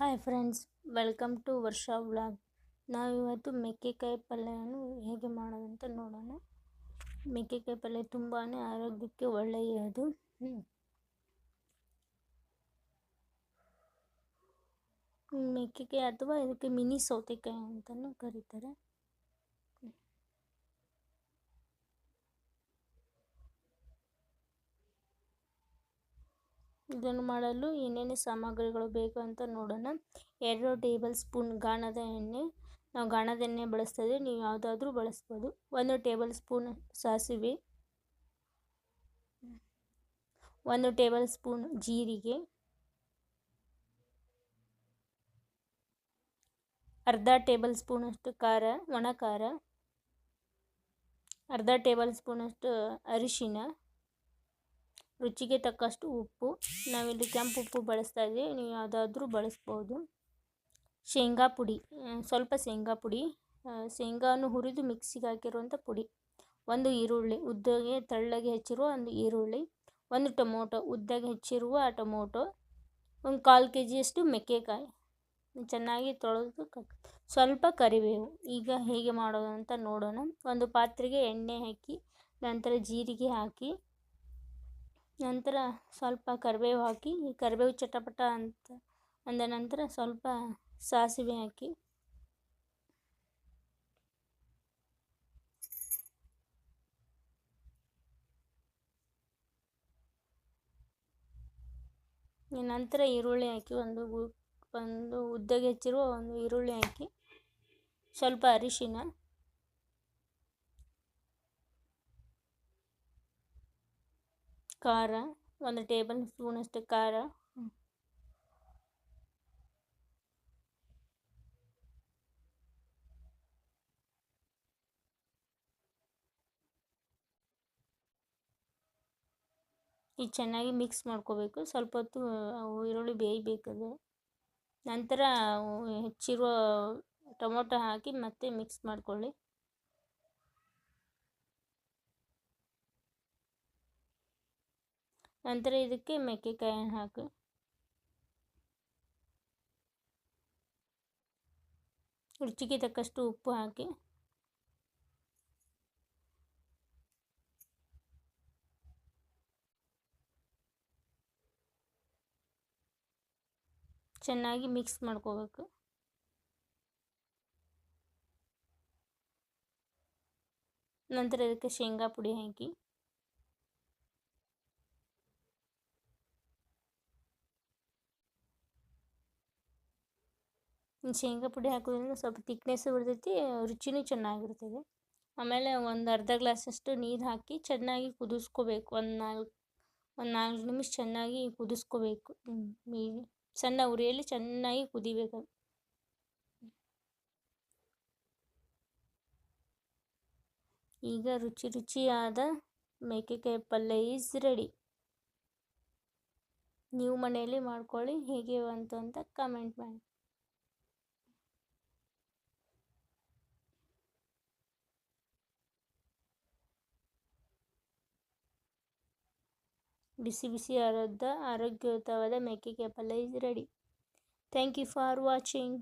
Hi friends, welcome to Varsha vlog. ನಾವಿವತ್ತು ಮೆಕ್ಕೆಕಾಯಿ ಪಲ್ಯವನ್ನು ಹೇಗೆ ಮಾಡೋದಂತ ನೋಡೋಣ. ಮೆಕ್ಕೆಕಾಯಿ ಪಲ್ಯ ತುಂಬಾ ಆರೋಗ್ಯಕ್ಕೆ ಒಳ್ಳೆಯದು ಮೆಕ್ಕೆಕಾಯಿ ಅಥವಾ ಇದಕ್ಕೆ ಮಿನಿ ಸೌತೆಕಾಯಿ ಅಂತಲೂ ಕರೀತಾರೆ. ಇದನ್ನು ಮಾಡಲು ಏನೇನು ಸಾಮಗ್ರಿಗಳು ಬೇಕು ಅಂತ ನೋಡೋಣ. ಎರಡು ಟೇಬಲ್ ಸ್ಪೂನ್ ಗಾಣದ ಎಣ್ಣೆ. ನಾವು ಗಾಣದ ಎಣ್ಣೆ ಬಳಸ್ತಾ ನೀವು ಯಾವುದಾದ್ರೂ ಬಳಸ್ಬೋದು. ಒಂದು ಟೇಬಲ್ ಸ್ಪೂನ್ ಸಾಸಿವೆ. ಒಂದು ಟೇಬಲ್ ಸ್ಪೂನ್ ಜೀರಿಗೆ. ಅರ್ಧ ಟೇಬಲ್ ಸ್ಪೂನಷ್ಟು ಖಾರ, ಒಣ ಖಾರ. ಅರ್ಧ ಟೇಬಲ್ ಸ್ಪೂನಷ್ಟು ಅರಿಶಿನ. ರುಚಿಗೆ ತಕ್ಕಷ್ಟು ಉಪ್ಪು. ನಾವಿಲ್ಲಿ ಕೆಂಪು ಉಪ್ಪು ಬಳಸ್ತಾ ಇದ್ದೀವಿ. ನೀವು ಯಾವುದಾದ್ರೂ ಬಳಸ್ಬೋದು. ಶೇಂಗಾ ಪುಡಿ ಸ್ವಲ್ಪ ಶೇಂಗಾ ಪುಡಿ ಶೇಂಗಾನು ಹುರಿದು ಮಿಕ್ಸಿಗೆ ಹಾಕಿರುವಂಥ ಪುಡಿ. ಒಂದು ಈರುಳ್ಳಿ, ಉದ್ದಗೆ ತೆಳ್ಳಗೆ ಹೆಚ್ಚಿರುವ ಒಂದು ಈರುಳ್ಳಿ, ಒಂದು ಟೊಮೊಟೊ, ಉದ್ದಗೆ ಹೆಚ್ಚಿರುವ ಆ ಟೊಮೊಟೊ, ಒಂದು ಕಾಲು ಕೆ ಜಿಯಷ್ಟು ಮೆಕ್ಕೆಕಾಯಿ. ಚೆನ್ನಾಗಿ ತೊಳೆದು ಸ್ವಲ್ಪ ಕರಿಬೇವು. ಈಗ ಹೇಗೆ ಮಾಡೋದು ಅಂತ ನೋಡೋಣ. ಒಂದು ಪಾತ್ರೆಗೆ ಎಣ್ಣೆ ಹಾಕಿ, ನಂತರ ಜೀರಿಗೆ ಹಾಕಿ ನಂತರ ಸ್ವಲ್ಪ ಕರಿಬೇವು ಹಾಕಿ ಕರಿಬೇವು ಚಟಪಟ ಅಂತ ಅಂದ ನಂತರ ಸ್ವಲ್ಪ ಸಾಸಿವೆ ಹಾಕಿ. ನಂತರ ಈರುಳ್ಳಿ ಹಾಕಿ, ಒಂದು ಒಂದು ಉದ್ದಗೆ ಹೆಚ್ಚಿರುವ ಒಂದು ಈರುಳ್ಳಿ ಹಾಕಿ, ಸ್ವಲ್ಪ ಅರಿಶಿನ. ಖಾರ, ಒಂದು ಟೇಬಲ್ ಸ್ಪೂನಷ್ಟು ಖಾರ. ಇದು ಚೆನ್ನಾಗಿ ಮಿಕ್ಸ್ ಮಾಡ್ಕೋಬೇಕು. ಸ್ವಲ್ಪ ಹೊತ್ತು ಈರುಳ್ಳಿ ಬೇಯಬೇಕದು. ನಂತರ ಹೆಚ್ಚಿರುವ ಟೊಮೊಟೊ ಹಾಕಿ ಮತ್ತೆ ಮಿಕ್ಸ್ ಮಾಡ್ಕೊಳ್ಳಿ. ನಂತರ ಇದಕ್ಕೆ ಮೆಕ್ಕೆಕಾಯನ್ನು ಹಾಕಿ. ರುಚಿಗೆ ತಕ್ಕಷ್ಟು ಉಪ್ಪು ಹಾಕಿ. ಚೆನ್ನಾಗಿ ಮಿಕ್ಸ್ ಮಾಡ್ಕೋಬೇಕು. ನಂತರ ಇದಕ್ಕೆ ಶೇಂಗಾ ಪುಡಿ ಹಾಕಿ. ಶೇಂಗಾ ಪುಡಿ ಹಾಕೋದ್ರಿಂದ ಸ್ವಲ್ಪ ತಿಕ್ನೆಸ್ಸು ಬರ್ತೈತಿ ರುಚಿನೂ ಚೆನ್ನಾಗಿರ್ತದೆ. ಆಮೇಲೆ ಒಂದು ಅರ್ಧ ಗ್ಲಾಸಷ್ಟು ನೀರು ಹಾಕಿ ಚೆನ್ನಾಗಿ ಕುದಿಸ್ಕೋಬೇಕು. ಒಂದು ನಾಲ್ಕು ಒಂದು ನಾಲ್ಕು ನಿಮಿಷ ಚೆನ್ನಾಗಿ ಕುದಿಸ್ಕೋಬೇಕು. ಸಣ್ಣ ಉರಿಯಲ್ಲಿ ಚೆನ್ನಾಗಿ ಕುದಿಬೇಕು ಈಗ ರುಚಿ ರುಚಿಯಾದ ಮೇಕೆಕಾಯಿ ಪಲ್ಯ ಈಸ್ ರೆಡಿ ನೀವು ಮನೆಯಲ್ಲಿ ಮಾಡ್ಕೊಳ್ಳಿ, ಹೇಗೆ ಬಂತು ಅಂತ ಕಮೆಂಟ್ ಮಾಡಿ. ಬಿಸಿ ಬಿಸಿಯಾದ ಆರೋಗ್ಯಯುತವಾದ ಮೆಕ್ಕೆಕಾಯಿ ಪಲ್ಯ is ready. Thank you for watching